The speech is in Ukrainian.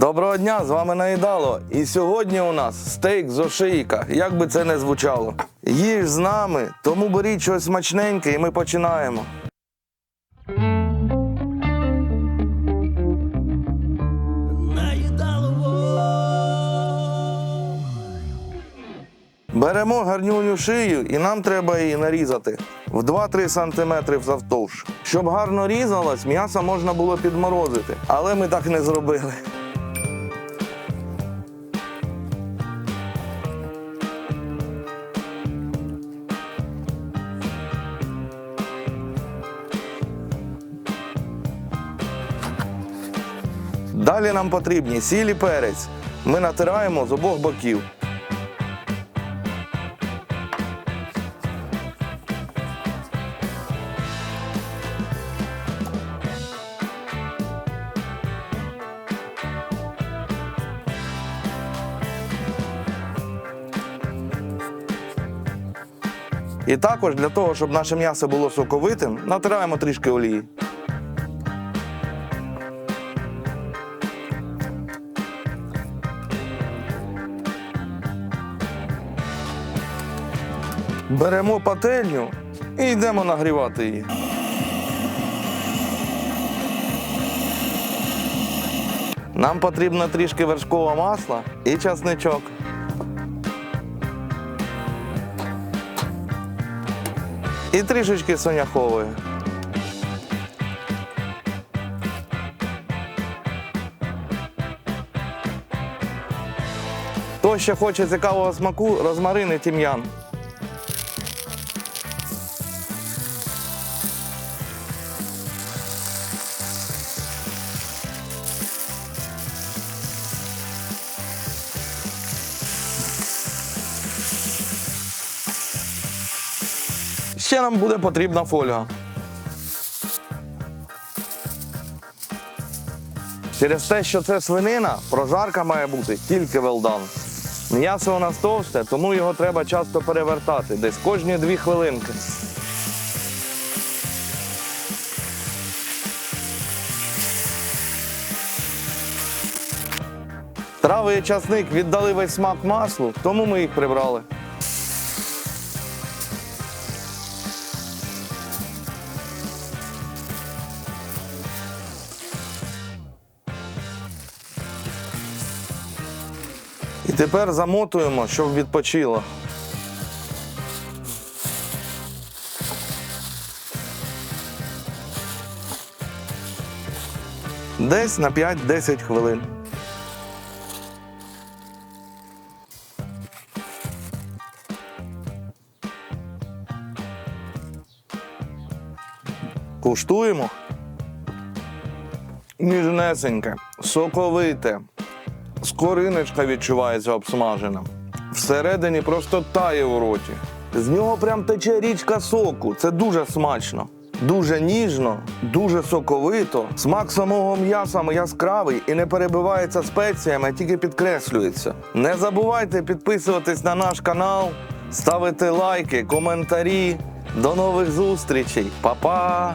Доброго дня, з вами Наїдало. І сьогодні у нас стейк з ошийка, як би це не звучало. Їж з нами, тому беріть щось смачненьке і ми починаємо. Беремо гарнюню шию і нам треба її нарізати в 2-3 см завтовш. Щоб гарно різалось, м'ясо можна було підморозити, але ми так не зробили. Далі нам потрібні сіль і перець. Ми натираємо з обох боків. І також для того, щоб наше м'ясо було соковитим, натираємо трішки олії. Беремо пательню і йдемо нагрівати її. Нам потрібно трішки вершкового масла і часничок. І трішечки соняхової. Хто ще хоче цікавого смаку, розмарин і тім'ян. Ще нам буде потрібна фольга. Через те, що це свинина, прожарка має бути тільки велдан. М'ясо у нас товсте, тому його треба часто перевертати, десь кожні дві хвилинки. Трави і часник віддали весь смак маслу, тому ми їх прибрали. І тепер замотуємо, щоб відпочило. Десь на 5-10 хвилин. Куштуємо. Ніжнесеньке, соковите, скориночка відчувається обсмажена. Всередині просто тає у роті. З нього прям тече річка соку. Це дуже смачно. Дуже ніжно, дуже соковито. Смак самого м'яса яскравий і не перебивається спеціями, а тільки підкреслюється. Не забувайте підписуватись на наш канал, ставити лайки, коментарі. До нових зустрічей. Па-па!